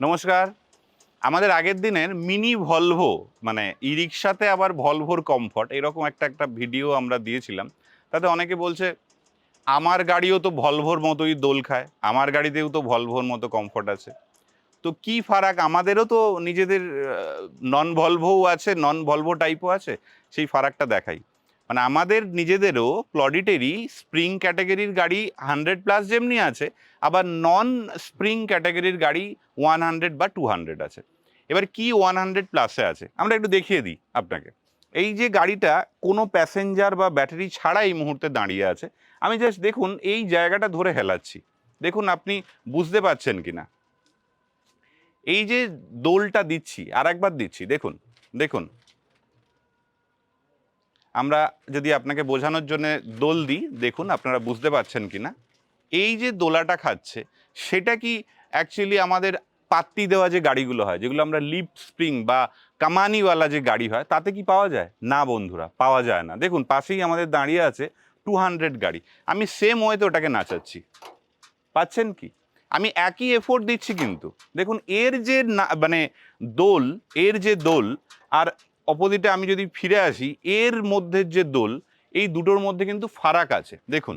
নমস্কার। আমাদের আগের দিনের মিনি ভলভো মানে ই রিক্সাতে আবার ভলভোর কমফর্ট এরকম একটা একটা ভিডিও আমরা দিয়েছিলাম। তাতে অনেকে বলছে, আমার গাড়িও তো ভলভোর মতোই দোল খায়, আমার গাড়িতেও তো ভলভোর মতো কমফর্ট আছে। তো কি ফারাক, আমাদেরও তো নিজেদের নন ভলভোও আছে নন ভলভো টাইপও আছে, সেই ফারাকটা দেখাই। মানে আমাদের নিজেদেরও প্লডিটেরই স্প্রিং ক্যাটাগরির গাড়ি হান্ড্রেড প্লাস যেমনি আছে, আবার নন স্প্রিং ক্যাটাগরির গাড়ি ওয়ান হান্ড্রেড বা টু হান্ড্রেড আছে। এবার কি ওয়ান হান্ড্রেড প্লাসে আছে? আমরা একটু দেখিয়ে দিই আপনাকে। এই যে গাড়িটা কোনো প্যাসেঞ্জার বা ব্যাটারি ছাড়া এই মুহূর্তে দাঁড়িয়ে আছে, আমি জাস্ট দেখুন এই জায়গাটা ধরে হেলাচ্ছি। দেখুন আপনি বুঝতে পারছেন কি না এই যে দোলটা দিচ্ছি আর একবার দিচ্ছি, দেখুন দেখুন। আমরা যদি আপনাকে বোঝানোর জন্য দোল দিই, দেখুন আপনারা বুঝতে পারছেন কি না এই যে দোলাটা খাচ্ছে, সেটা কি অ্যাকচুয়ালি আমাদের পাত্তি দেওয়া যে গাড়িগুলো হয়, যেগুলো আমরা লিপ স্প্রিং বা কামানিওয়ালা যে গাড়ি হয়, তাতে কি পাওয়া যায়? না বন্ধুরা, পাওয়া যায় না। দেখুন, পাশেই আমাদের দাঁড়িয়ে আছে টু হান্ড্রেড গাড়ি। আমি সেম ওয়েতে ওটাকে নাচাচ্ছি। পাচ্ছেন কি? আমি একই এফোর্ট দিচ্ছি কিন্তু। দেখুন, এর যে মানে দোল, এর যে দোল, আর অপোজিটে আমি যদি ফিরে আসি, এর মধ্যে যে দোল, এই দুটোর মধ্যে কিন্তু ফারাক আছে। দেখুন,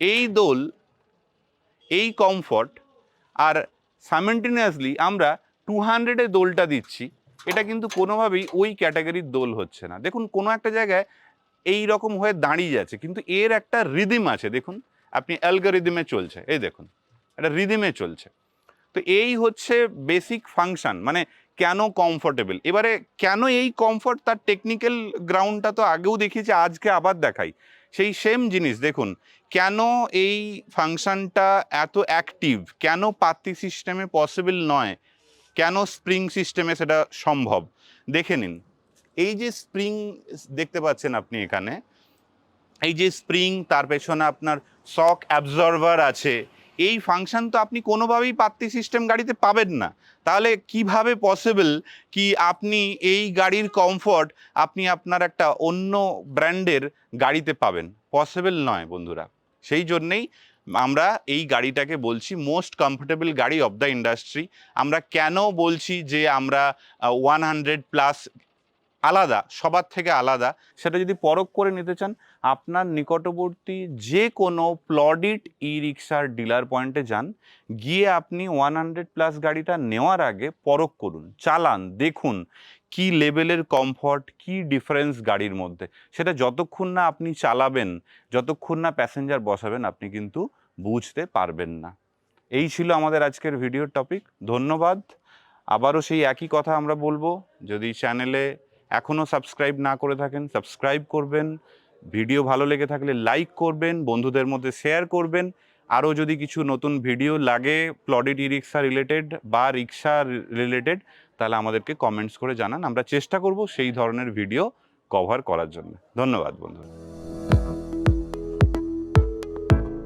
এই দোল, এই কমফর্ট আর সাইমেন্টেনিয়াসলি আমরা টু হান্ড্রেডে দোলটা দিচ্ছি, এটা কিন্তু কোনোভাবেই ওই ক্যাটাগরির দোল হচ্ছে না। দেখুন, কোনো একটা জায়গায় এই রকম হয়ে দাঁড়িয়ে যাচ্ছে, কিন্তু এর একটা রিদিম আছে। দেখুন, আপনি অ্যালগোরিদমে চলছে, এই দেখুন এটা রিদিমে চলছে। তো এই হচ্ছে বেসিক ফাংশন মানে কেন কমফোর্টেবল এবারে কেন এই কমফোর্ট তার টেকনিক্যাল গ্রাউন্ডটা তো আগেও দেখিয়েছি, আজকে আবার দেখাই। সেই সেম জিনিস, দেখুন, কেন এই ফাংশনটা এত অ্যাক্টিভ কেন পাতি সিস্টেমে পসিবল নয়? কেন স্প্রিং সিস্টেমে সেটা সম্ভব? দেখে নিন। এই যে স্প্রিং দেখতে পাচ্ছেন আপনি এখানে। এই যে স্প্রিং তার পেছনে আপনার শক অ্যাবজর্ভার আছে। এই ফাংশন তো আপনি কোনোভাবেই পাত্তি সিস্টেম গাড়িতে পাবেন না। তাহলে কীভাবে পসিবল কি আপনি এই গাড়ির কমফর্ট আপনি আপনার একটা অন্য ব্র্যান্ডের গাড়িতে পাবেন? পসিবল নয় বন্ধুরা। সেই জন্যেই আমরা এই গাড়িটাকে বলছি মোস্ট কমফোর্টেবল গাড়ি অফ দ্য ইন্ডাস্ট্রি আমরা কেন বলছি যে আমরা ওয়ান হান্ড্রেড প্লাস আলাদা, সবার থেকে আলাদা। সেটা যদি পরখ করে নিতে চান, আপনার নিকটবর্তী যে কোনো প্লডিট ই রিক্সার ডিলার পয়েন্টে যান, গিয়ে আপনি ওয়ান হান্ড্রেড প্লাস গাড়িটা নেওয়ার আগে পরখ করুন, চালান, দেখুন কি লেভেলের কমফর্ট কি ডিফারেন্স গাড়ির মধ্যে। সেটা যতক্ষণ না আপনি চালাবেন, যতক্ষণ না প্যাসেঞ্জার বসাবেন, আপনি কিন্তু বুঝতে পারবেন না। এই ছিল আমাদের আজকের ভিডিওর টপিক ধন্যবাদ। আবারও সেই একই কথা আমরা বলব। যদি চ্যানেলে এখনও সাবস্ক্রাইব না করে থাকেন সাবস্ক্রাইব করবেন ভিডিও ভালো লেগে থাকলে লাইক করবেন, বন্ধুদের মধ্যে শেয়ার করবেন। আরও যদি কিছু নতুন ভিডিও লাগে প্লডিট ই রিক্সা রিলেটেড বা রিক্সা রিলেটেড তাহলে আমাদেরকে কমেন্টস করে জানান। আমরা চেষ্টা করব সেই ধরনের ভিডিও কভার করার জন্য। ধন্যবাদ বন্ধুরা।